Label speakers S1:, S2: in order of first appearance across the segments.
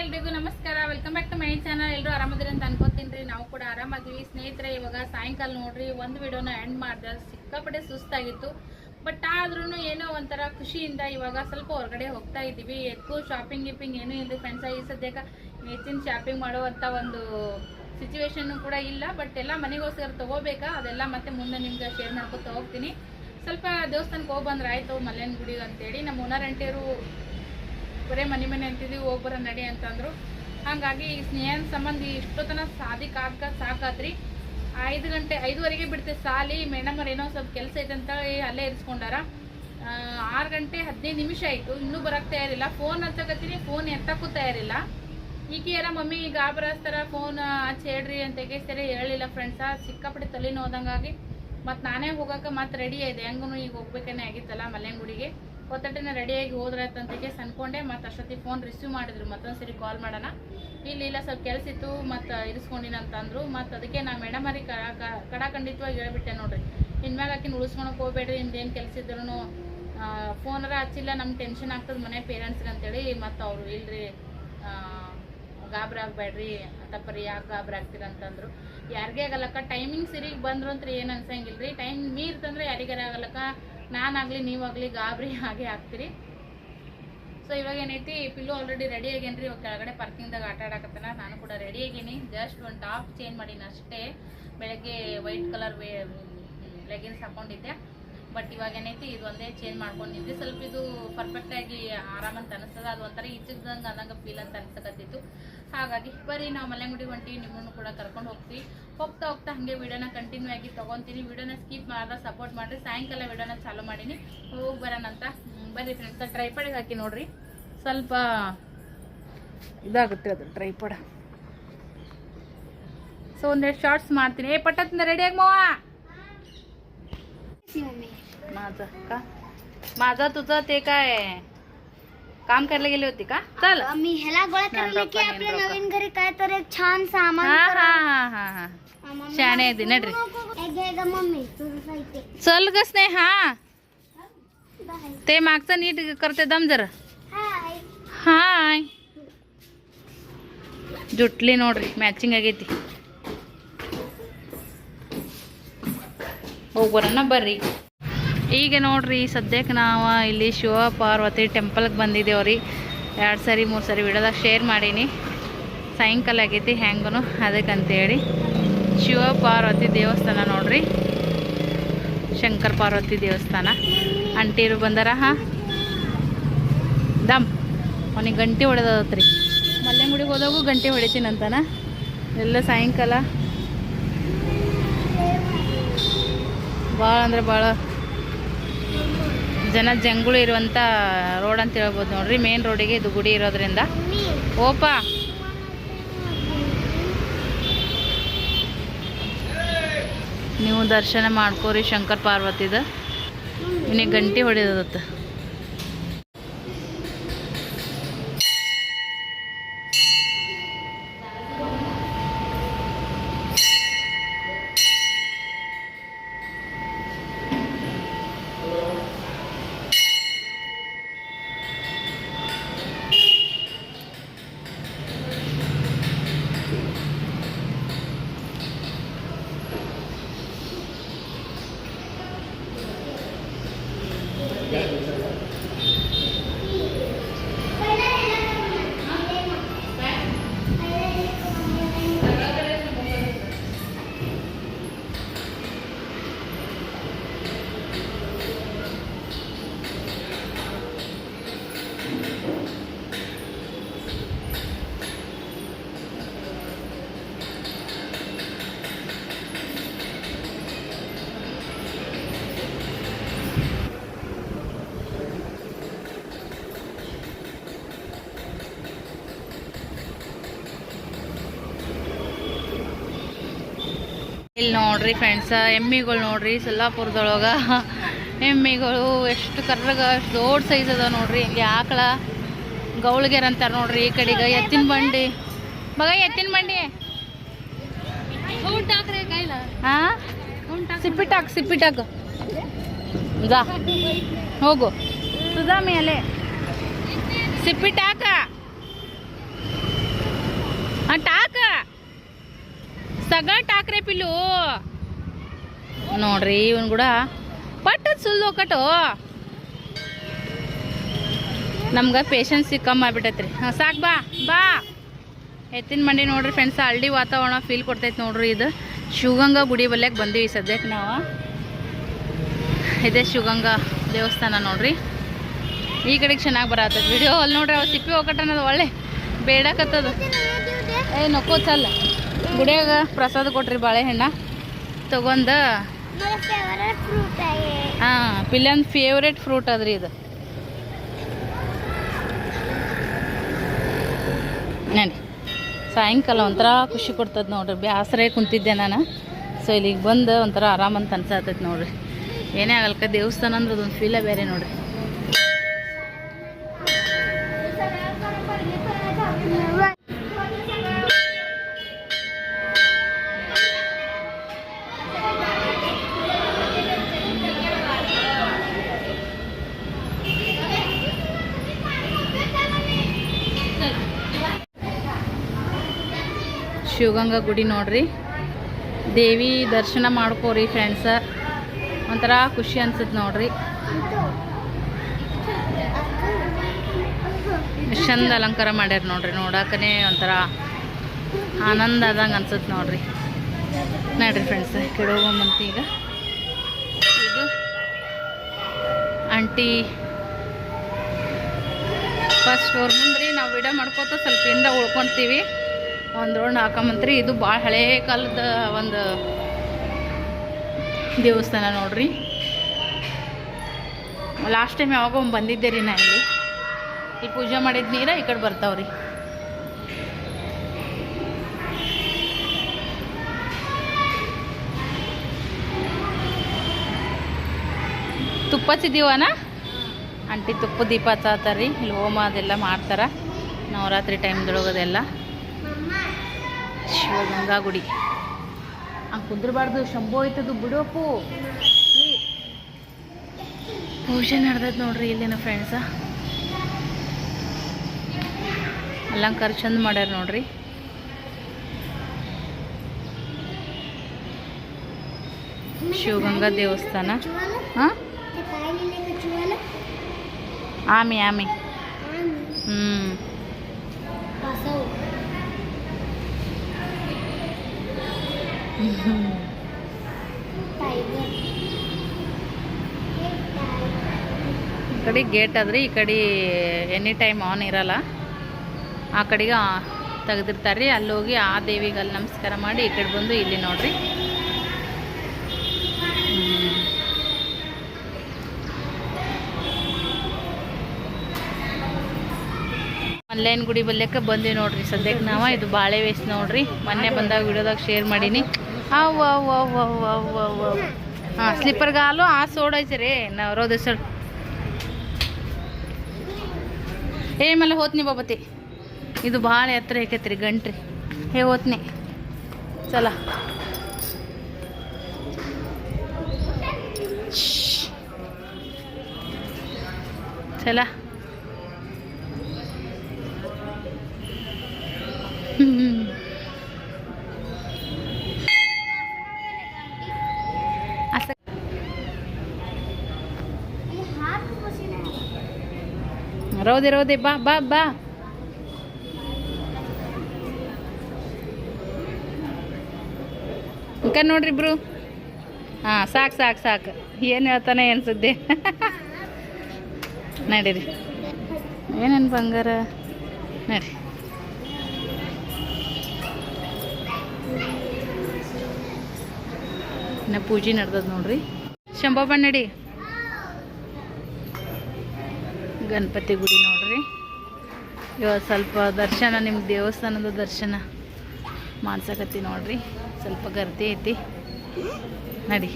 S1: ಎಲ್ರಿಗೂ ನಮಸ್ಕಾರ. Welcome back to my channel ಎಲ್ಲರೂ ಆರಾಮದಿರಿ ಅಂತ ಅನ್ಕೋತೀನಿ ರೀ. ನಾವು ಕೂಡ ಆರಾಮಾದೀವಿ. ಸ್ನೇಹಿತರೆ, ಇವಾಗ ಸಾಯಂಕಾಲ ನೋಡ್ರಿ, ಒಂದು ವಿಡಿಯೋನ ಎಂಡ್ ಮಾಡ್ದೆ. ಸಿಕ್ಕಾಪಟ್ಟೆ ಸುಸ್ತಾಗಿತ್ತು. ಬಟ್ ಆದ್ರೂ ಏನೋ ಒಂಥರ ಖುಷಿಯಿಂದ ಇವಾಗ ಸ್ವಲ್ಪ ಹೊರಗಡೆ ಹೋಗ್ತಾ ಇದ್ದೀವಿ. ಎಕ್ಕು ಶಾಪಿಂಗ್ ಗಿಪಿಂಗ್ ಏನೂ ಇಲ್ಲ ಫ್ರೆಂಡ್ಸ್ ಈ ಸದ್ಯಕ್ಕೆ ಹೆಚ್ಚಿನ ಶಾಪಿಂಗ್ ಮಾಡುವಂಥ ಒಂದು ಸಿಚುವೇಶನ್ನು ಕೂಡ ಇಲ್ಲ. ಬಟ್ ಎಲ್ಲ ಮನೆಗೋಸ್ಕರ ತಗೋಬೇಕಾ? ಅದೆಲ್ಲ ಮತ್ತೆ ಮುಂದೆ ನಿಮ್ಗೆ ಶೇರ್ ಮಾಡ್ಕೊತ ಹೋಗ್ತೀನಿ. ಸ್ವಲ್ಪ ದೇವಸ್ಥಾನಕ್ಕೆ ಹೋಗಿ ಬಂದ್ರೆ ಆಯ್ತು. ಮಲ್ಲೇನ ಗುಡಿಗೆ ಅಂತೇಳಿ. ನಮ್ಮ ಓನರ್ ಬರೇ ಮನೆ ಮನೆ ಅಂತಿದ್ದೀವಿ, ಹೋಗಿ ಬರೋ ನಡಿ ಅಂತಂದ್ರು. ಹಾಗಾಗಿ ಈ ಸ್ನೇಹನ ಸಂಬಂಧ ಇಷ್ಟೊತ್ತನ ಸಾಧಿಕ ಆಗ ಸಾಕಾತ್ರಿ. ಐದು ಗಂಟೆ, ಐದುವರೆಗೆ ಬಿಡ್ತೆ ಸಾಲಿ. ಮೇಡಮ್ ಏನೋ ಸ್ವಲ್ಪ ಕೆಲಸ ಐತೆ ಅಂತ ಅಲ್ಲೇ ಇರಿಸ್ಕೊಂಡಾರ. ಆರು ಗಂಟೆ ಹದಿನೈದು ನಿಮಿಷ ಆಯಿತು. ಇನ್ನೂ ಬರಕ್ಕೆ ತಯಾರಿಲ್ಲ. ಫೋನ್ ಹಚ್ಚಕತ್ತೀನಿ, ಫೋನ್ ಎತ್ತಕ್ಕೂ ತಯಾರಿಲ್ಲ. ಈಕೆಯರ ಮಮ್ಮಿ, ಈಗ ಗಾಬರಸ್ತಾರ ಫೋನ್ ಹಚ್ಚಿ ಹೇಳ್ರಿ ಅಂತ ತೆಗಿಸ್ತಾರೆ ಹೇಳಿಲ್ಲ ಫ್ರೆಂಡ್ಸ ಸಿಕ್ಕಾಪಟ್ಟೆ ತಲೆನೋದಂಗಾಗಿ ಮತ್ತು ನಾನೇ ಹೋಗೋಕೆ ಮತ್ತೆ ರೆಡಿ ಇದೆ ಹೆಂಗೂ ಈಗ ಹೋಗ್ಬೇಕೇನೆ ಆಗಿತ್ತಲ್ಲ ಮಲ್ಲೆಂಗುಡಿಗೆ. ಒತ್ತಟ್ಟಿನ ರೆಡಿಯಾಗಿ ಹೋದ್ರೆ ಅಂತ ಕೇಸ್ ಅನ್ಕೊಂಡೆ. ಮತ್ತು ಅಷ್ಟೊತ್ತಿಗೆ ಫೋನ್ ರಿಸೀವ್ ಮಾಡಿದ್ರು. ಮತ್ತೊಂದ್ಸರಿ ಕಾಲ್ ಮಾಡೋಣ. ಇಲ್ಲಿ ಇಲ್ಲ ಸ್ವಲ್ಪ ಕೆಲಸ ಇತ್ತು. ಮತ್ತು ಇರಿಸ್ಕೊಂಡಿನ ಅಂತ ಅಂದ್ರು. ಮತ್ತು ಅದಕ್ಕೆ ನಾ ಮೇಡಮ್ ಕಡ ಖಂಡಿತವಾಗಿ ಹೇಳ್ಬಿಟ್ಟೆ ನೋಡ್ರಿ. ಇನ್ಮ್ಯಾಗ ಆಕಿನ ಉಳಿಸ್ಕೊಳಕ್ ಹೋಗ್ಬೇಡ್ರಿ. ನಿಮ್ದೇನು ಕೆಲಸ ಇದ್ರು ಫೋನರ ಹಚ್ಚಿಲ್ಲ. ನಮ್ಗೆ ಟೆನ್ಷನ್ ಆಗ್ತದೆ ಮನೆ ಪೇರೆಂಟ್ಸ್ಗೆ ಅಂತೇಳಿ ಮತ್ತು ಅವರು ಇಲ್ರಿ ಆ, ಆಗಬೇಡ್ರಿ ಆಗ್ಬೇಡ್ರಿ ತಪ್ಪರಿ. ಯಾಕೆ ಗಾಬ್ರ ಆಗ್ತೀರ ಅಂತಂದ್ರು ಯಾರಿಗೇ ಆಗಲ್ಲಕ್ಕ. ಟೈಮಿಂಗ್ ಸರಿಗೆ ಬಂದ್ರು ಅಂತ ಏನು ಅನ್ಸಂಗಿಲ್ರಿ. ಟೈಮ್ ಮೀರ್ತಂದ್ರೆ ಯಾರಿಗಾರ ಆಗಲ್ಲಕ್ಕ. ನಾನಾಗಲಿ, ನೀವಾಗಲಿ ಗಾಬರಿ ಹಾಗೆ ಆಗ್ತೀರಿ. ಸೊ ಇವಾಗ ಏನೈತಿ, ಪಿಲ್ಲು ಆಲ್ರೆಡಿ ರೆಡಿ ಆಗೇನ್ರಿ. ಇವಾಗ ಕೆಳಗಡೆ ಪಾರ್ಕಿಂಗ್ದಾಗ ಆಟ ಆಡಕತ್ತಾನ, ನಾನು ಕೂಡ ರೆಡಿ ಆಗೀನಿ. ಜಸ್ಟ್ ಒಂದು ಟಾಪ್ ಚೇಂಜ್ ಮಾಡೀನಿ ಅಷ್ಟೇ. ಬೆಳಗ್ಗೆ ವೈಟ್ ಕಲರ್ ಲೆಗಿನ್ಸ್ ಹಾಕೊಂಡಿದ್ದೆ. ಬಟ್ ಇವಾಗ ಏನೈತಿ ಇದು ಒಂದೇ ಚೇಂಜ್ ಮಾಡ್ಕೊಂಡಿದ್ದೆ ಸ್ವಲ್ಪ ಇದು ಪರ್ಫೆಕ್ಟ್ ಆಗಿ ಆರಾಮಂತ ಅನಿಸ್ತದ. ಅದು ಒಂಥರ ಇಚ್ಚಿದಂಗೆ ಅನ್ನಂಗ ಫೀಲ್ ಅಂತ ಅನ್ಸಕತ್ತಿತ್ತು. ಹಾಗಾಗಿ ಬರೀ ನಾವು ಮಲೆಂಗುಡಿ ಹೊಂಟಿ ನಿಮ್ಮನ್ನು ಕೂಡ ಕರ್ಕೊಂಡು ಹೋಗ್ತೀವಿ. ಹೋಗ್ತಾ ಹೋಗ್ತಾ ಹಾಗೆ ವಿಡಿಯೋನ ಕಂಟಿನ್ಯೂ ಆಗಿ ತೊಗೊತೀನಿ. ವಿಡಿಯೋನ ಸ್ಕಿಪ್ ಮಾಡ್ದ ಸಪೋರ್ಟ್ ಮಾಡಿರಿ. ಸಾಯಂಕಾಲ ವಿಡಿಯೋನ ಚಾಲೂ ಮಾಡೀನಿ. ಹೋಗಿ ಬರೋಣ ಅಂತ. ಹ್ಮ್, ಬರ್ರಿ ಫ್ರೆಂಡ್ಸ್ ಟ್ರೈಪಡಿಗೆ ಹಾಕಿ ನೋಡ್ರಿ. ಸ್ವಲ್ಪ ಇದಾಗುತ್ತೆ ಅದು ಟ್ರೈಪಡ ಸೊ ಒಂದೆರಡು ಶಾರ್ಟ್ಸ್ ಮಾಡ್ತೀನಿ. ಏ ಪಟ್ಟತ್ತಿಂದ ರೆಡಿಯಾಗಿ ಮಾವ? माझं का माझं तुझं ते काय काम करायला गेली होती का चल
S2: मी ह्याला गोळा
S1: नाही,
S2: करायला की
S1: डोका
S2: आपल्या
S1: नाही,
S2: नवीन घरी काय तर एक छान सामान
S1: हा
S2: करा.
S1: हा हा हा हा
S2: हा, मम्मी.
S1: शाणे आहे ती, नड्री.
S2: हे घे ग मम्मी तुझं साहित्य
S1: चल गस नाही हा
S2: बाय.
S1: ते मागचं नीट करते दम जरा
S2: हाय
S1: ಹಾಯ್ ಜುಟ್ಲಿ ನೋಡ್ರಿ ಮ್ಯಾಚಿಂಗ್ ಆಗೈತಿ ಹೋಗಿ ಬರೋಣ ಬರ್ರಿ ಈಗ ನೋಡ್ರಿ, ಸದ್ಯಕ್ಕೆ ನಾವು ಇಲ್ಲಿ ಶಿವ ಪಾರ್ವತಿ ಟೆಂಪಲ್ಗೆ ಬಂದಿದ್ದೇವ್ರಿ ಎರಡು ಸರಿ, ಮೂರು ಸರಿ ವಿಡಿಯೋದಾಗ ಶೇರ್ ಮಾಡೀನಿ. ಸಾಯಂಕಾಲ ಆಗೈತಿ ಹೆಂಗೂ ಅದಕ್ಕಂತೇಳಿ. ಶಿವ ಪಾರ್ವತಿ ದೇವಸ್ಥಾನ ನೋಡ್ರಿ. ಶಂಕರ್ ಪಾರ್ವತಿ ದೇವಸ್ಥಾನ. ಅಂಟಿರು ಬಂದಾರ, ಹಾಂ? ದಮ್. ಅವನಿಗೆ ಗಂಟೆ ಹೊಡೆದತ್ರಿ ಮಲ್ಲೆಂಗುಡಿಗೆ ಹೋದಾಗೂ ಗಂಟೆ ಹೊಡಿತೀನಂತಾನ. ಎಲ್ಲ ಸಾಯಂಕಾಲ. ಭಾಳ ಅಂದ್ರೆ ಭಾಳ ಜನ ಜಂಗುಳಿ ಇರುವಂಥ ರೋಡ್ ಅಂತ ಹೇಳ್ಬೋದು ನೋಡ್ರಿ. ಮೇನ್ ರೋಡಿಗೆ ಇದು ಗುಡಿ ಇರೋದ್ರಿಂದ. ಓಪ. ನೀವು ದರ್ಶನ ಮಾಡ್ಕೋರಿ ಶಂಕರ್ ಪಾರ್ವತಿದ. ಇನ್ನೀಗ ಗಂಟೆ ಹೊಡೆದತ್ತ ಇಲ್ಲಿ ನೋಡ್ರಿ ಫ್ರೆಂಡ್ಸ ಎಮ್ಮಿಗಳು ನೋಡ್ರಿ ಸೊಲ್ಲಾಪುರದೊಳಗ. ಎಮ್ಮಿಗಳು ಎಷ್ಟು ಕರ್ರಗ ಎಷ್ಟು ದೊಡ್ಡ ಸೈಜ್ ಅದ ನೋಡ್ರಿ. ಇಲ್ಲಿ ಆಕಳ ಗೌಳಿಗೆರ ಅಂತಾರೆ ನೋಡ್ರಿ ಈ ಕಡೆಗೆ. ಎತ್ತಿನ ಬಂಡಿ. ಮಗ ಎತ್ತಿನ ಬಂಡಿ? ಹಾ? ಸಿಪ್ಪಿಟ್ಟಾಕ್ ಸಿಪ್ಪಿಟ್ಟಾಕ್ ಜಾ ಹೋಗು. ಸುಧಾ ಮೇಲೆ ಸಿಪ್ಪಿಟ್ಟಾಕ ಲಗಾಟ್ ಟಾಕ್ರೆ ಪಿಲ್ಲು. ನೋಡ್ರಿ ಇವನ್ ಕೂಡ ಪಟ್ಟದ್ ಸುಲ್ದು ಕಟು ನಮ್ಗೆ ಪೇಷನ್ಸ್ ಕಮ್ಮಿ ಆಗ್ಬಿಟ್ಟೈತ್ರಿ. ಹಾಂ, ಸಾಕು ಬಾ ಬಾ. ಎತ್ತಿನ ಮಂಡಿ ನೋಡ್ರಿ ಫ್ರೆಂಡ್ಸ್ ಹಳ್ಳಿ ವಾತಾವರಣ ಫೀಲ್ ಕೊಡ್ತೈತೆ ನೋಡ್ರಿ ಇದು. ಶಿವಗಂಗ ಗುಡಿ ಬಲ್ಯಾಗ ಬಂದೀವಿ ಸದ್ಯಕ್ಕೆ ನಾವು. ಇದೇ ಶಿವಗಂಗಾ ದೇವಸ್ಥಾನ ನೋಡ್ರಿ. ಈ ಕಡೆಗೆ ಚೆನ್ನಾಗಿ ಬರತ್ತದ ವಿಡಿಯೋ ಅಲ್ಲಿ ನೋಡ್ರಿ, ಅವ ಸಿಪ್ಪಿ ಹೋಗಟ್ಟನದು ಒಳ್ಳೆ ಬೇಡಕತ್ತದ. ಏ ನೊಕ್ಕೋ ಚಲ್ಲ ಗುಡಿಯಾಗ ಪ್ರಸಾದ ಕೊಟ್ರಿ ಬಾಳೆಹಣ್ಣ. ತಗೊಂಡ ಹಾಂ ಪಿಲ್ಲನ್ ಫೇವ್ರೇಟ್ ಫ್ರೂಟ್ ಅದ್ರಿ ಇದು. ನೋಡಿ. ಸಾಯಂಕಾಲ ಒಂಥರ ಖುಷಿ ಕೊಡ್ತದ ನೋಡ್ರಿ. ಬೇಸರೇ ಕುಂತಿದ್ದೆ ನಾನು. ಸೊ ಇಲ್ಲಿಗೆ ಬಂದು ಒಂಥರ ಆರಾಮಂತ ಅನ್ಸತ್ತೈತೆ ನೋಡ್ರಿ. ಏನೇ ಆಗಲ್ಕ ದೇವಸ್ಥಾನ ಅಂದ್ರೆ ಅದೊಂದು ಫೀಲೇ ಬೇರೆ ನೋಡ್ರಿ. ಶಿವಗಂಗಾ ಗುಡಿ ನೋಡ್ರಿ. ದೇವಿ ದರ್ಶನ ಮಾಡ್ಕೋರಿ ಫ್ರೆಂಡ್ಸ ಒಂಥರ ಖುಷಿ ಅನ್ಸುತ್ತೆ ನೋಡ್ರಿ. ಚಂದ ಅಲಂಕಾರ ಮಾಡ್ಯಾರ ನೋಡ್ರಿ, ನೋಡಾಕನೇ ಒಂಥರ ಆನಂದ ಆದಂಗೆ ಅನ್ಸುತ್ತೆ ನೋಡ್ರಿ. ನೋಡ್ರಿ ಫ್ರೆಂಡ್ಸ್ ಕೆಡೋಗಂತ ಈಗ. ಇದು ಆಂಟಿ ಫಸ್ಟ್ ಫ್ಲೋರ್ ಮುಂದ್ರಿ, ನಾವು ವಿಡಿಯೋ ಮಾಡ್ಕೋತ ಸ್ವಲ್ಪ ಹಿಂದೆ ಉಳ್ಕೊತೀವಿ. ಒಂದು ರೋಣ ಹಾಕೊಂಬಂತ್ರಿ. ಇದು ಭಾಳ ಹಳೇ ಕಾಲದ ಒಂದು ದೇವಸ್ಥಾನ ನೋಡ್ರಿ. ಲಾಸ್ಟ್ ಟೈಮ್ ಯಾವಾಗ ಒಮ್ಮೆ ಬಂದಿದ್ದೆ ರೀ ನಾ ಇಲ್ಲಿ. ಈ ಪೂಜೆ ಮಾಡಿದ ನೀರ ಈ ಕಡೆ ಬರ್ತಾವ್ರಿ ತುಪ್ಪ ಸಿದ್ದೀವನ ಆಂಟಿ ತುಪ್ಪ ದೀಪ ಹಚ್ಚಾತಾರ್ರಿ ಇಲ್ಲಿ ಹೋಮ ಅದೆಲ್ಲ ಮಾಡ್ತಾರೆ. ನವರಾತ್ರಿ ಟೈಮ್ದೊಳಗೆ ಅದೆಲ್ಲ ಶಿವಗಂಗಾ ಗುಡಿ ಹಂಗೆ ಕುಂದ್ರಬಾರ್ದು, ಶಂಭು ಐತದು ಬಿಡೋಕು. ಪೂಜೆ ನಡೆದೈತೆ ನೋಡ್ರಿ ಇಲ್ಲಿನ ಫ್ರೆಂಡ್ಸ ಅಲಂಕಾರ ಚಂದ ಮಾಡ್ಯಾರ ನೋಡ್ರಿ. ಶಿವಗಂಗಾ ದೇವಸ್ಥಾನ. ಹಾಂ? ಆಮಿ ಆಮಿ. ಹ್ಞೂ ಈ ಕಡೆ ಗೇಟ್ ಆದರೆ ಈ ಕಡೆ ಎನಿ ಟೈಮ್ ಆನ್ ಇರಲ್ಲ. ಆ ಕಡೆಗೆ ತೆಗೆದಿರ್ತಾರೆ. ಅಲ್ಲಿ ಹೋಗಿ ಆ ದೇವಿಗೆ ಅಲ್ಲಿ ನಮಸ್ಕಾರ ಮಾಡಿ ಈ ಕಡೆ ಬಂದು ಇಲ್ಲಿ ನೋಡ್ರಿ. ಆನ್ಲೈನ್ ಗುಡಿ ಬಲ್ಯಕ್ಕೆ ಬಂದಿವಿ ನೋಡ್ರಿ. ಸದ್ಯಕ್ಕೆ ನಾವು. ಇದು ಬಾಳೆ ವೇಸ್ಟ್ ನೋಡ್ರಿ. ಮೊನ್ನೆ ಬಂದಾಗ ವಿಡಿಯೋದಾಗ ಶೇರ್ ಮಾಡೀನಿ. ಹಾಂ ಸ್ಲಿಪ್ಪರ್ಗಾಲು ಆ ಸೋಡ್ ಐತಿ ರೀ ನಾವು ರೋದ ಸರ್ ಏ, ಮೇಲೆ ಹೋತ್ನಿ ಬಾಬತಿ. ಇದು ಭಾಳ ಎತ್ತರ ಐಕೈತ್ರಿ, ಗಂಟ್ರಿ. ಹೇ, ಹೋತ್ನಿ. ಚಲ. ಚಲ. ರೋ ದೇ ಬಾ ಬಾ ಬಾ. ಅಂಕ ನೋಡ್ರಿ ಇಬ್ರು. ಹಾಂ, ಸಾಕು ಸಾಕು ಸಾಕು. ಏನು ಹೇಳ್ತಾನೆ ಏನು ಸುದ್ದಿ? ನಡೀರಿ. ಏನೇನು ಬಂಗಾರ? ನಡಿ. ಇನ್ನು ಪೂಜೆ ನಡ್ದದ ನೋಡ್ರಿ. ಶಂಭ ನಡಿ. ಗಣಪತಿ ಗುಡಿ ನೋಡ್ರಿ. ಇವಾಗ ಸ್ವಲ್ಪ ದರ್ಶನ ನಿಮ್ಮ ದೇವಸ್ಥಾನದ ದರ್ಶನ ಮಾಡ್ಸಕತ್ತಿ ನೋಡ್ರಿ. ಸ್ವಲ್ಪ ಗರ್ದಿ ಐತಿ. ನಡಿ.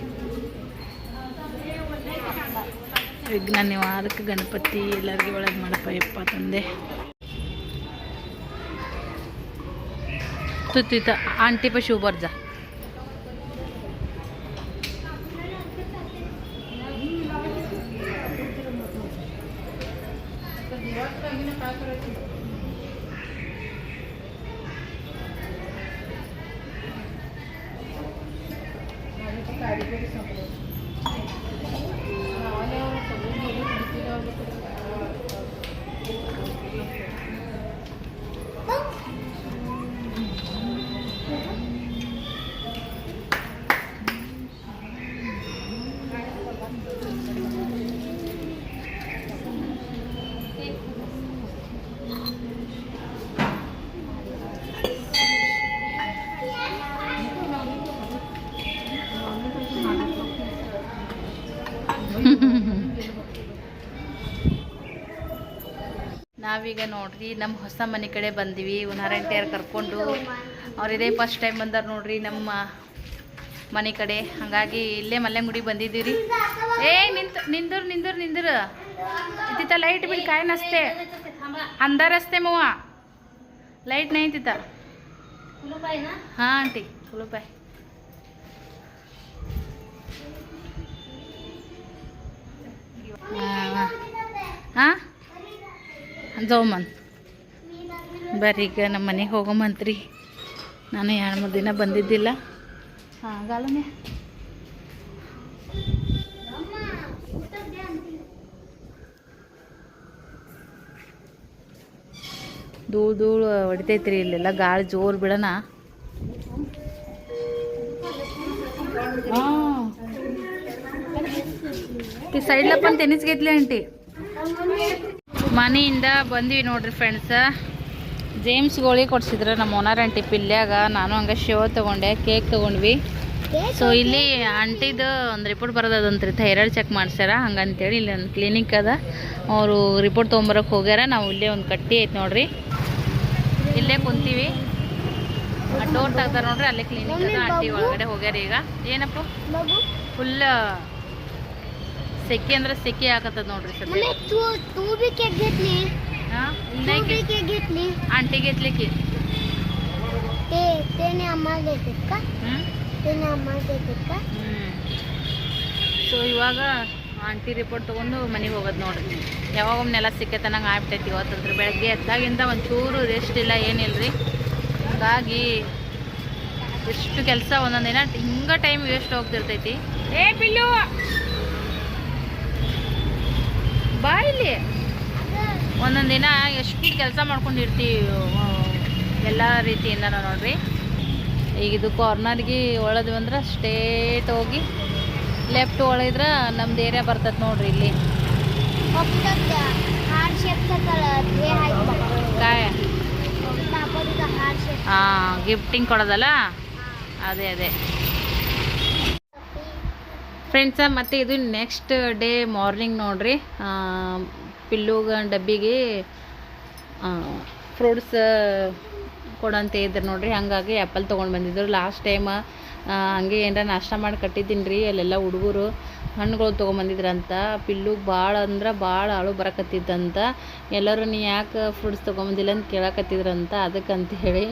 S1: ವಿಘ್ನ ನಿವಾರಕ ಗಣಪತಿ ಎಲ್ಲರಿಗೆ ಒಳಗೆ ಮಾಡಪ್ಪ ಯಪ್ಪ ತಂದೆ. ತುತ್ತಿತ ಆಂಟಿ ಪ ಶಿವ ಬರ್ಜ. ನಾವೀಗ ನೋಡ್ರಿ. ನಮ್ಮ ಹೊಸ ಮನೆ ಕಡೆ ಬಂದಿವಿ. ನಾರಾಯಣಟಿಯರ್ ಕರ್ಕೊಂಡು. ಅವ್ರು ಇದೇ ಫಸ್ಟ್ ಟೈಮ್ ಬಂದಾರ ನೋಡ್ರಿ ನಮ್ಮ ಮನೆ ಕಡೆ. ಹಾಗಾಗಿ ಇಲ್ಲೇ ಮಲ್ಲೆಂಗುಡಿ ಬಂದಿದ್ದೀವಿ ಏ, ನಿಂತು, ನಿಂದರು ನಿಂದರು ನಿಂದರು. ಇತ್ತಿತ್ತ ಲೈಟ್ ಬಿಡಿ, ಕಾಯಿ ನಸ್ತೆ. ಅಂದಾರ ಅಸ್ತೆ ಮವ್ವ. ಲೈಟ್ ನೈತಿತ್ತ ಹಾಂ, ಆಂಟಿ ಕುಲುಪಾಯಿ ಹಾಂ. ಜೋಮನ್ ಬರ್ರಿ ಈಗ ನಮ್ಮ ಮನೆಗೆ ಹೋಗೋಮಂತ್ರಿ ನಾನು ಎರಡು ಮೂರು ದಿನ ಬಂದಿದ್ದಿಲ್ಲ. ಹಾಂ ಗಾಲನೆ ಧೂಳು ಧೂಳು ಹೊಡಿತೈತ್ರಿ ಇಲ್ಲೆಲ್ಲ ಗಾಳಿ ಜೋರು ಬಿಡೋಣ ಸೈಡ್ಲಪ್ಪ ಅಂತ घेतली ಆಂಟಿ. ಮನೆಯಿಂದ ಬಂದ್ವಿ ನೋಡ್ರಿ ಫ್ರೆಂಡ್ಸ ಜೇಮ್ಸ್ ಗೋಳಿ ಕೊಡ್ಸಿದ್ರು ನಮ್ಮ ಓನರ್ ಆಂಟಿ ಪಿಲ್ಯಾಗ. ನಾನು ಹಂಗೆ ಶೋ ತಗೊಂಡೆ ಕೇಕ್ ತಗೊಂಡ್ವಿ. ಸೊ ಇಲ್ಲಿ ಆಂಟಿದು ಒಂದು ರಿಪೋರ್ಟ್ ಬರೋದಂತ್ರಿ ಥೈರಾಯ್ಡ್ ಚೆಕ್ ಮಾಡ್ಸ್ಯಾರ. ಹಂಗಂತೇಳಿ ಇಲ್ಲಿ ಒಂದು ಕ್ಲಿನಿಕ್ ಅದ. ಅವರು ರಿಪೋರ್ಟ್ ತೊಗೊಂಬರಕ್ಕೆ ಹೋಗ್ಯಾರ. ನಾವು ಇಲ್ಲೇ ಒಂದು ಕಟ್ಟಿ ಐತೆ ನೋಡ್ರಿ. ಇಲ್ಲೇ ಕುಂತೀವಿ. ಡೋರ್ ತೆಗ್ದಾರ ನೋಡ್ರಿ ಅಲ್ಲೇ ಕ್ಲಿನಿಕ್ ಅದ. ಆಂಟಿ ಒಳಗಡೆ ಹೋಗ್ಯಾರ ಈಗ. ಏನಪ್ಪ?
S2: ಫುಲ್ಲು
S1: ಫುಲ್ ಸೆಕೆ ಅಂದ್ರೆ ಸೆಕೆ ಆಗತ್ತ ನೋಡ್ರಿ ಸದ್ಯ
S2: ಆಂಟಿ ಗೆತ್ಲಿಕ್ಕೆ
S1: ಸೊ ಇವಾಗ ಆಂಟಿ ರಿಪೋರ್ಟ್ ತಗೊಂಡು ಮನೆಗೆ ಹೋಗೋದು ನೋಡ್ರಿ. ಯಾವಾಗ ಒಮ್ಮೆಲ್ಲ ಸಿಕ್ಕೆ ತನಗೆ ಆಗ್ಬಿಟ್ಟೈತಿ ಇವತ್ತಂದ್ರೆ ಬೆಳಗ್ಗೆ ಎದ್ದಾಗಿಂದ ಒಂಚೂರು ರೆಸ್ಟ್ ಇಲ್ಲ ಏನಿಲ್ಲ ರೀ ಹಾಗಾಗಿ ಎಷ್ಟು ಕೆಲಸ ಒಂದೊಂದು ದಿನ ಹಿಂಗೆ ಟೈಮ್ ವೇಸ್ಟ್ ಹೋಗ್ತಿರ್ತೈತಿ. ಏ ಬಿಲ್ಲು ಬಾ ಇಲ್ಲಿ. ಒಂದೊಂದು ದಿನ ಎಷ್ಟು ಕೆಲಸ ಮಾಡ್ಕೊಂಡಿರ್ತೀವಿ ಎಲ್ಲ ರೀತಿಯಿಂದ ನೋಡ್ರಿ. ಈಗ ಇದು ಕಾರ್ನರ್ಗೆ ಒಳದು ಅಂದ್ರೆ ಸ್ಟೇಟ್ ಹೋಗಿ ಲೆಫ್ಟ್ ಒಳಿದ್ರೆ ನಮ್ದು ಏರಿಯಾ ಬರ್ತದೆ ನೋಡ್ರಿ ಇಲ್ಲಿ. ಹಾಂ ಗಿಫ್ಟಿಂಗ್ ಕೊಡೋದಲ್ಲ? ಅದೇ ಅದೇ. ಫ್ರೆಂಡ್ಸ ಮತ್ತು ಇದು ನೆಕ್ಸ್ಟ್ ಡೇ ಮಾರ್ನಿಂಗ್ ನೋಡ್ರಿ. ಪಿಲ್ಲುಗ ಡಬ್ಬಿಗೆ ಫ್ರೂಟ್ಸ್ ಕೊಡಂತ ಇದ್ರು ನೋಡ್ರಿ. ಹಾಗಾಗಿ ಆ್ಯಪಲ್ ತೊಗೊಂಡು ಬಂದಿದ್ರು. ಲಾಸ್ಟ್ ಟೈಮ್ ಹಂಗೆ ಏನಾರ ನಾಷ್ಟ ಮಾಡಿ ಕಟ್ಟಿದ್ದೀನಿ ರೀ ಅಲ್ಲೆಲ್ಲ ಹುಡುಗರು ಹಣ್ಣುಗಳು ತೊಗೊಂಬಂದಿದ್ರಂತ. ಪಿಲ್ಲುಗೆ ಭಾಳ ಅಂದ್ರೆ ಭಾಳ ಅಳು ಬರಕತ್ತಿದ್ದಂತ. ಎಲ್ಲರೂ ನೀ ಯಾಕೆ ಫ್ರೂಟ್ಸ್ ತೊಗೊಂಬಂದಿಲ್ಲ ಅಂತ ಕೇಳಕತ್ತಿದ್ರಂತ. ಅದಕ್ಕಂತ ಹೇಳಿ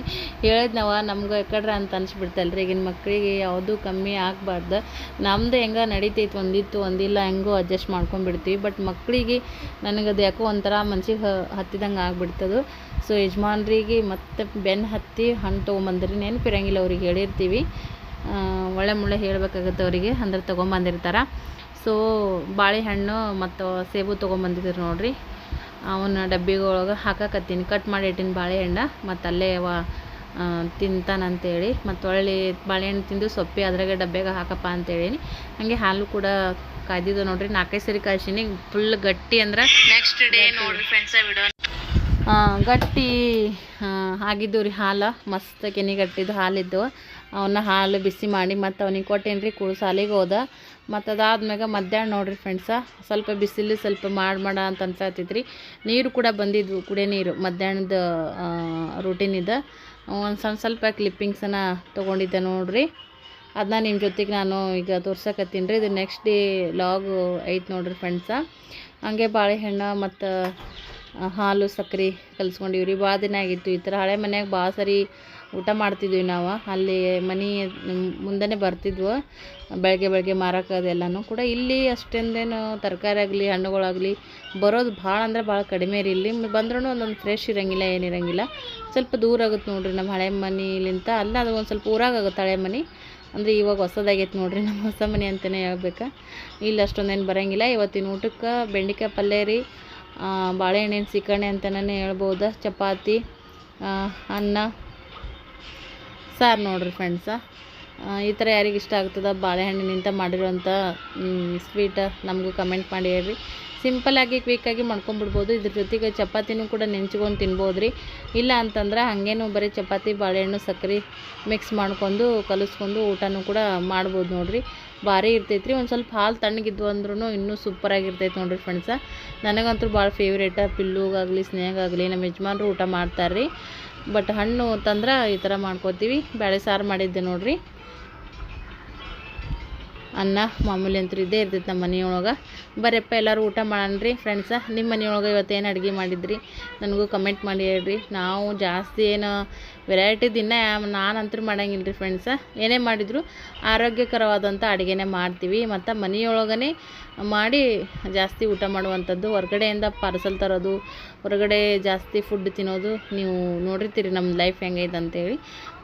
S1: ಹೇಳಿದ್ನವ ನಮ್ಗೆ ಎಕಡ್ರ ಅಂತ ಅನ್ಸ್ಬಿಡ್ತಲ್ರಿ. ಈಗಿನ ಮಕ್ಕಳಿಗೆ ಯಾವುದೂ ಕಮ್ಮಿ ಆಗಬಾರ್ದು. ನಮ್ದು ಹೆಂಗೆ ನಡೀತೈತೆ ಒಂದಿತ್ತು, ಒಂದಿಲ್ಲ ಹೆಂಗೋ ಅಡ್ಜಸ್ಟ್ ಮಾಡ್ಕೊಂಡ್ಬಿಡ್ತೀವಿ. ಬಟ್ ಮಕ್ಕಳಿಗೆ ನನಗೆ ಅದು ಯಾಕೋ ಒಂಥರ ಮನ್ಸಿಗೆ ಹತ್ತಿದಂಗೆ ಆಗ್ಬಿಡ್ತದು. ಸೊ ಯಜಮಾನ್ರಿಗೆ ಮತ್ತೆ ಬೆನ್ನು ಹತ್ತಿ ಹಣ್ಣು ತೊಗೊಂಬಂದ್ರಿ ನೆನಪಿರಂಗಿಲ್ಲ ಅವ್ರಿಗೆ ಹೇಳಿರ್ತೀವಿ. ಒಳ್ಳೆ ಮುಳ್ಳೆ ಹೇಳ್ಬೇಕಾಗತ್ತೆ ಅವರಿಗೆ ಅಂದ್ರೆ ತೊಗೊಂಬಂದಿರ್ತಾರೆ. ಸೊ ಬಾಳೆಹಣ್ಣು ಮತ್ತು ಸೇಬು ತೊಗೊಂಬಂದಿದ್ರು ನೋಡಿರಿ. ಅವನ್ನ ಡಬ್ಬಿಗೊಳಗೆ ಹಾಕಕತ್ತೀನಿ. ಕಟ್ ಮಾಡಿ ಇಟ್ಟಿನ ಬಾಳೆಹಣ್ಣು, ಮತ್ತು ಅಲ್ಲೇ ಅವ ತಿಂತಾನಂತೇಳಿ. ಮತ್ತು ಒಳ್ಳೆ ಬಾಳೆಹಣ್ಣು ತಿಂದು ಸೊಪ್ಪಿ ಅದ್ರಾಗೆ ಡಬ್ಬ್ಯಾಗ ಹಾಕಪ್ಪ ಅಂತೇಳೀನಿ. ಹಾಗೆ ಹಾಲು ಕೂಡ ಕಾಯ್ದಿದ್ದು ನೋಡಿರಿ. ನಾಲ್ಕೈದು ಸರಿ ಕಾಯ್ಸೀನಿ. ಫುಲ್ ಗಟ್ಟಿ ಅಂದ್ರೆ ನೆಕ್ಸ್ಟ್ ಡೇ ನೋಡಿರಿ ಫ್ರೆಂಡ್ಸ್ ವಿಡಿಯೋ ಗಟ್ಟಿ ಆಗಿದ್ದು ರೀ ಹಾಲು. ಮಸ್ತ್ ಕೆನಿಗಟ್ಟಿದ್ದು ಹಾಲಿದ್ದು. ಅವನ್ನ ಹಾಲು ಬಿಸಿ ಮಾಡಿ ಮತ್ತು ಅವನಿಗೆ ಕೊಟ್ಟೇನ್ರಿ, ಕುಳು ಸಾಲಿಗೆ ಹೋದ. ಮತ್ತು ಅದಾದ್ಮ್ಯಾಗ ಮಧ್ಯಾಹ್ನ ನೋಡ್ರಿ ಫ್ರೆಂಡ್ಸ ಸ್ವಲ್ಪ ಬಿಸಿಲು ಸ್ವಲ್ಪ ಮಾಡಿ ಮಾಡ ಅಂತ ಅನ್ಸತ್ತಿತ್ತು ರೀ ನೀರು ಕೂಡ ಬಂದಿದ್ವು ಕುಡಿಯೋ ನೀರು, ಮಧ್ಯಾಹ್ನದ ರೂಟೀನಿದ್ದು ಒಂದು ಸಣ್ಣ ಸ್ವಲ್ಪ ಕ್ಲಿಪ್ಪಿಂಗ್ಸನ್ನು ತೊಗೊಂಡಿದ್ದೆ ನೋಡಿರಿ. ಅದನ್ನ ನಿಮ್ಮ ಜೊತೆಗೆ ನಾನು ಈಗ ತೋರ್ಸಕತ್ತೀನಿ. ರೀ ಇದು ನೆಕ್ಸ್ಟ್ ಡೇ ಲಾಗು ಐತೆ ನೋಡಿರಿ ಫ್ರೆಂಡ್ಸ ಹಂಗೆ ಬಾಳೆಹಣ್ಣು ಮತ್ತು ಹಾಲು ಸಕ್ಕರೆ ಕಲಿಸ್ಕೊಂಡಿವ್ರಿ. ಭಾಳ ದಿನ ಆಗಿತ್ತು ಈ ಥರ ಹಳೆ ಮನೆಯಾಗ ಭಾಳ ಸರಿ ಊಟ ಮಾಡ್ತಿದ್ವಿ ನಾವು. ಅಲ್ಲಿ ಮನೆ ಮುಂದೆನೇ ಬರ್ತಿದ್ವು. ಬೆಳಗ್ಗೆ ಬೆಳಗ್ಗೆ ಮಾರಕ್ಕೆ ಕೂಡ ಇಲ್ಲಿ ಅಷ್ಟೊಂದೇನು ತರಕಾರಿ ಆಗಲಿ, ಹಣ್ಣುಗಳಾಗಲಿ ಬರೋದು ಭಾಳ ಅಂದ್ರೆ ಭಾಳ ಕಡಿಮೆ ರೀ ಇಲ್ಲಿ. ಬಂದ್ರೂ ಒಂದೊಂದು ಫ್ರೆಶ್ ಇರಂಗಿಲ್ಲ ಏನಿರಂಗಿಲ್ಲ ಸ್ವಲ್ಪ ದೂರ ಆಗುತ್ತೆ ನೋಡ್ರಿ ನಮ್ಮ ಹಳೆ ಮನೆಲಿಂತ. ಅಲ್ಲ ಅದು ಒಂದು ಸ್ವಲ್ಪ ಊರಾಗ ಆಗುತ್ತೆ ಹಳೆ ಮನೆ. ಅಂದರೆ ಇವಾಗ ಹೊಸದಾಗೈತೆ ನೋಡ್ರಿ ನಮ್ಮ ಹೊಸ ಮನೆ ಅಂತಲೇ ಹೇಳ್ಬೇಕು. ಇಲ್ಲಿ ಅಷ್ಟೊಂದೇನು ಬರೋಂಗಿಲ್ಲ. ಇವತ್ತಿನ ಊಟಕ್ಕೆ ಬೆಂಡೆಕಾಯಿ ಪಲ್ಯ ರೀ ಬಾಳೆಹಣ್ಣಿನ, ಸೀಕರ್ಣಿ ಅಂತಲೇ ಹೇಳ್ಬೋದು, ಚಪಾತಿ ಅನ್ನ. ಸಾರು ನೋಡ್ರಿ ಫ್ರೆಂಡ್ಸ ಈ ಥರ ಯಾರಿಗೆ ಇಷ್ಟ ಆಗ್ತದೆ ಬಾಳೆಹಣ್ಣಿನಿಂದ ಮಾಡಿರುವಂಥ ಸ್ವೀಟ ನಮಗೂ ಕಮೆಂಟ್ ಮಾಡಿ ಹೇಳ್ರಿ. ಸಿಂಪಲ್ಲಾಗಿ ಕ್ವಿಕ್ಕಾಗಿ ಮಾಡ್ಕೊಂಬಿಡ್ಬೋದು ಇದ್ರ ಜೊತೆಗೆ ಚಪಾತಿನೂ ಕೂಡ ನೆಂಚ್ಕೊಂಡು ತಿನ್ಬೋದು ರೀ ಇಲ್ಲ ಅಂತಂದ್ರೆ ಹಾಗೇನು ಬರೀ ಚಪಾತಿ, ಬಾಳೆಹಣ್ಣು ಸಕ್ಕರೆ ಮಿಕ್ಸ್ ಮಾಡ್ಕೊಂಡು, ಕಲಿಸ್ಕೊಂಡು ಊಟನೂ ಕೂಡ ಮಾಡ್ಬೋದು ನೋಡಿರಿ. ಭಾರಿ ಇರ್ತೈತೆ ರೀ ಒಂದು ಸ್ವಲ್ಪ ಹಾಲು ತಣ್ಣಗಿದ್ವು ಅಂದ್ರೂ ಇನ್ನೂ ಸೂಪರಾಗಿರ್ತೈತೆ ನೋಡಿರಿ ಫ್ರೆಂಡ್ಸ ನನಗಂತೂ ಭಾಳ ಫೇವ್ರೇಟ ಪಿಲ್ಲುಗಾಗಲಿ, ಸ್ನೇಹಗಾಗಲಿ, ನಮ್ಮ ಯಜಮಾನ್ರು ಊಟ ಮಾಡ್ತಾರೆ ರೀ ಬಟ್ ಹಣ್ಣು ತಂದ್ರೆ ಈ ಥರ ಮಾಡ್ಕೋತೀವಿ. ಬೇಳೆ ಸಾರು ಮಾಡಿದ್ದೆ ನೋಡ್ರಿ. ಅನ್ನ ಮಾಮೂಲಿ ಅಂತೂ ಇದ್ದೇ ಇರ್ತೈತೆ ನಮ್ಮ ಮನೆಯೊಳಗೆ. ಬರೆಯಪ್ಪ ಎಲ್ಲರೂ ಊಟ ಮಾಡೋಣ ರೀ ಫ್ರೆಂಡ್ಸ ನಿಮ್ಮ ಮನೆಯೊಳಗೆ ಇವತ್ತೇನು ಅಡುಗೆ ಮಾಡಿದ್ರಿ? ನನಗೂ ಕಮೆಂಟ್ ಮಾಡಿ ಹೇಳ್ರಿ. ನಾವು ಜಾಸ್ತಿ ಏನು ವೆರೈಟಿ ದಿನ ನಾನಂತೂ ಮಾಡಂಗಿಲ್ಲ ರೀ ಫ್ರೆಂಡ್ಸ ಏನೇ ಮಾಡಿದ್ರು ಆರೋಗ್ಯಕರವಾದಂಥ ಅಡುಗೆನೇ ಮಾಡ್ತೀವಿ. ಮತ್ತು ಮನೆಯೊಳಗನೆ ಮಾಡಿ ಜಾಸ್ತಿ ಊಟ ಮಾಡುವಂಥದ್ದು. ಹೊರಗಡೆಯಿಂದ ಪಾರ್ಸಲ್ ತರೋದು, ಹೊರಗಡೆ ಜಾಸ್ತಿ ಫುಡ್ ತಿನ್ನೋದು ನೀವು ನೋಡಿರ್ತೀರಿ ನಮ್ಮ ಲೈಫ್ ಹೆಂಗೈತೆ ಅಂತೇಳಿ.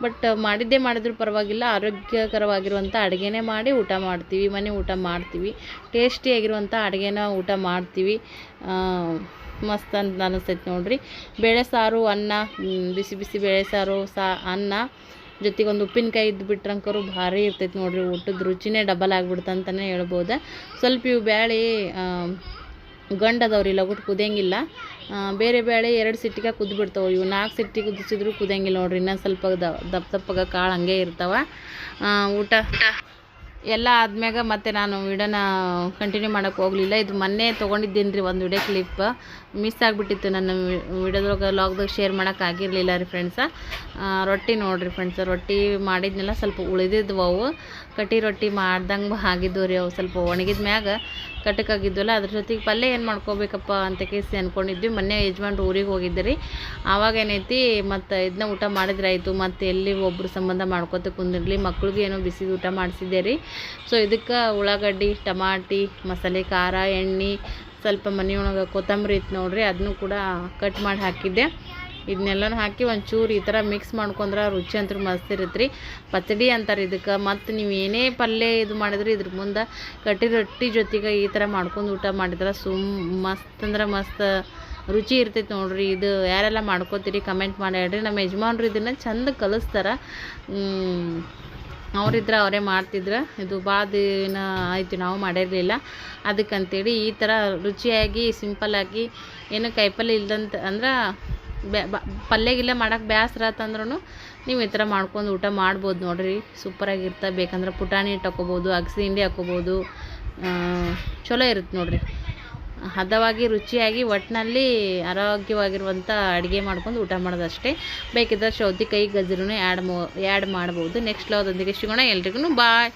S1: ಬಟ್ ಮಾಡಿದ್ದೇ ಮಾಡಿದ್ರು ಪರವಾಗಿಲ್ಲ ಆರೋಗ್ಯಕರವಾಗಿರುವಂಥ ಅಡುಗೆನೇ ಮಾಡಿ ಊಟ ಮಾಡ್ತೀವಿ. ಮನೆ ಊಟ ಮಾಡ್ತೀವಿ. ಟೇಸ್ಟಿಯಾಗಿರುವಂಥ ಅಡುಗೆನ ಊಟ ಮಾಡ್ತೀವಿ. ಮಸ್ತ್ ಅಂತ ಅನಿಸ್ತೈತೆ ನೋಡ್ರಿ. ಬೇಳೆ ಸಾರು, ಅನ್ನ ಬಿಸಿ ಬಿಸಿ ಬೇಳೆ ಸಾರು, ಸಾ, ಅನ್ನ, ಜೊತೆಗೊಂದು ಉಪ್ಪಿನಕಾಯಿ ಇದ್ದು ಬಿಟ್ರಂಕರು ಭಾರಿ ಇರ್ತೈತೆ ನೋಡ್ರಿ. ಊಟದ ರುಚಿನೇ ಡಬಲ್ ಅಂತಲೇ ಹೇಳ್ಬೋದು. ಸ್ವಲ್ಪ ಇವು ಬ್ಯಾಳೆ ಗಂಡದವ್ರಿ, ಲಗುಟ್ ಕುದಿಯಂಗಿಲ್ಲ. ಬೇರೆ ಬೇಳೆ ಎರಡು ಸಿಟ್ಟಿಗೆ ಕುದ್ದು ಬಿಡ್ತಾವೆ ಇವು ನಾಲ್ಕು ಸಿಟ್ಟಿ ಕುದಿಸಿದ್ರು ಕುದಿಯಂಗಿಲ್ಲ ನೋಡ್ರಿ. ಇನ್ನೊಂದು ಸ್ವಲ್ಪ ದಪ್ಪ ದಪ್ಪಗೆ ಕಾಳು ಹಂಗೆ ಇರ್ತಾವೆ. ಊಟ. ಎಲ್ಲ ಆದ್ಮ್ಯಾಗ ಮತ್ತೆ ನಾನು ವಿಡಿಯೋನ ಕಂಟಿನ್ಯೂ ಮಾಡೋಕ್ಕೆ ಹೋಗಲಿಲ್ಲ. ಇದು ಮೊನ್ನೆ ತೊಗೊಂಡಿದ್ದೀನಿ ರೀ ಒಂದು ವಿಡಿಯೋ ಕ್ಲಿಪ್ ಮಿಸ್ ಆಗಿಬಿಟ್ಟಿತ್ತು ನನ್ನ ವಿಡಿಯೋದೊಳಗೆ ಲಾಗ್ದಾಗ ಶೇರ್ ಮಾಡೋಕ್ಕಾಗಿರಲಿಲ್ಲ ರೀ ಫ್ರೆಂಡ್ಸ ರೊಟ್ಟಿ ನೋಡಿರಿ ಫ್ರೆಂಡ್ಸ ರೊಟ್ಟಿ ಮಾಡಿದ್ನೆಲ್ಲ ಸ್ವಲ್ಪ ಉಳಿದಿದ್ವು ಅವು ಕಟ್ಟಿ ರೊಟ್ಟಿ ಮಾಡ್ದಂಗೆ ಆಗಿದ್ವು ರೀ ಅವು ಸ್ವಲ್ಪ ಒಣಗಿದ ಮ್ಯಾಗ ಕಟಕಾಗಿದ್ವಲ್ಲ ಅದ್ರ ಜೊತೆಗೆ ಪಲ್ಯ ಏನು ಮಾಡ್ಕೋಬೇಕಪ್ಪ ಅಂತ ಕೇಸಿ ಅಂದ್ಕೊಂಡಿದ್ವಿ ಮೊನ್ನೆ ಯಜಮಾನ್ರು ಊರಿಗೆ ಹೋಗಿದ್ದೆ ರೀ ಆವಾಗ ಏನೈತಿ, ಮತ್ತು ಇದನ್ನ ಊಟ ಮಾಡಿದ್ರೆ ಆಯಿತು, ಮತ್ತು ಎಲ್ಲಿ ಒಬ್ರು ಸಂಬಂಧ ಮಾಡ್ಕೊತ ಕುಂದಿರಲಿ, ಮಕ್ಳಿಗೆ ಏನೋ ಬಿಸಿ ಊಟ ಮಾಡಿಸಿದ್ದೆ ರೀ. ಸೊ ಇದಕ್ಕೆ ಉಳ್ಳಾಗಡ್ಡಿ, ಟಮಾಟಿ, ಮಸಾಲೆ ಖಾರ, ಎಣ್ಣೆ, ಸ್ವಲ್ಪ ಮನೆಯೊಳಗೆ ಕೊತ್ತಂಬರಿ ಇತ್ತು ನೋಡ್ರಿ ಅದನ್ನು ಕೂಡ ಕಟ್ ಮಾಡಿ ಹಾಕಿದ್ದೆ. ಇದನ್ನೆಲ್ಲನೂ ಹಾಕಿ ಒಂಚೂರು ಈ ಥರ ಮಿಕ್ಸ್ ಮಾಡ್ಕೊಂಡ್ರೆ ರುಚಿ ಅಂತೂ ಮಸ್ತ್ ಇರುತ್ತೆ ರೀ ಪಚಡಿ ಅಂತಾರೆ ಇದಕ್ಕೆ. ಮತ್ತು ನೀವು ಏನೇ ಪಲ್ಯ ಇದು ಮಾಡಿದ್ರೆ ಇದ್ರ ಮುಂದೆ ಕಟ್ಟಿ ರೊಟ್ಟಿ ಜೊತೆಗೆ ಈ ಥರ ಮಾಡ್ಕೊಂಡು ಊಟ ಮಾಡಿದ್ರೆ ಸುಮ್ ಮಸ್ತ್ ಅಂದ್ರೆ ಮಸ್ತ್ ರುಚಿ ಇರ್ತೈತೆ ನೋಡ್ರಿ. ಇದು ಯಾರೆಲ್ಲ ಮಾಡ್ಕೋತೀರಿ ಕಮೆಂಟ್ ಮಾಡಿ. ಹೇಳ್ರಿ ನಮ್ಮ ಯಜಮಾನ್ರು ಇದನ್ನು ಚಂದ ಕಲಿಸ್ತಾರೆ. ಅವರಿದ್ರೆ ಅವರೇ ಮಾಡ್ತಿದ್ರು. ಇದು ಭಾಳ ದಿನ ಆಯಿತು ನಾವು ಮಾಡಿರಲಿಲ್ಲ. ಅದಕ್ಕಂತೇಳಿ ಈ ಥರ ರುಚಿಯಾಗಿ ಸಿಂಪಲ್ಲಾಗಿ ಏನು ಕಾಯಿಪಲ್ಯ ಇಲ್ದಂತ ಅಂದ್ರೆ ಬ್ಯಾ ಪಲ್ಯ ಗಿಲ್ಯ ಮಾಡಕ್ಕೆ ಬೇಸ್ರ ಆತಂದ್ರೂ ನೀವು ಈ ಥರ ಮಾಡ್ಕೊಂಡು ಊಟ ಮಾಡ್ಬೋದು ನೋಡ್ರಿ. ಸೂಪರಾಗಿರ್ತ. ಬೇಕಂದ್ರೆ ಪುಟಾಣಿ ಹಿಟ್ಟು ಹಾಕೋಬೋದು ಅಗಸಿ ಹಿಂಡಿ ಹಾಕೋಬೋದು ಚಲೋ ಇರುತ್ತೆ ನೋಡಿರಿ. ಹದವಾಗಿ, ರುಚಿಯಾಗಿ ಒಟ್ಟಿನಲ್ಲಿ ಆರೋಗ್ಯವಾಗಿರುವಂಥ ಅಡುಗೆ ಮಾಡ್ಕೊಂಡು ಊಟ ಮಾಡೋದಷ್ಟೇ. ಬೇಕಿದ್ದರೆ ಸೌತೆಕಾಯಿ ಗಜ್ಜರಿನೂ ಆ್ಯಡ್ ಮೋ ಆ್ಯಡ್ ಮಾಡ್ಬೋದು. ನೆಕ್ಸ್ಟ್ ಲವ್ದೊಂದಿಗೆ ಸಿಗೋಣ. ಎಲ್ರಿಗೂ ಬಾಯ್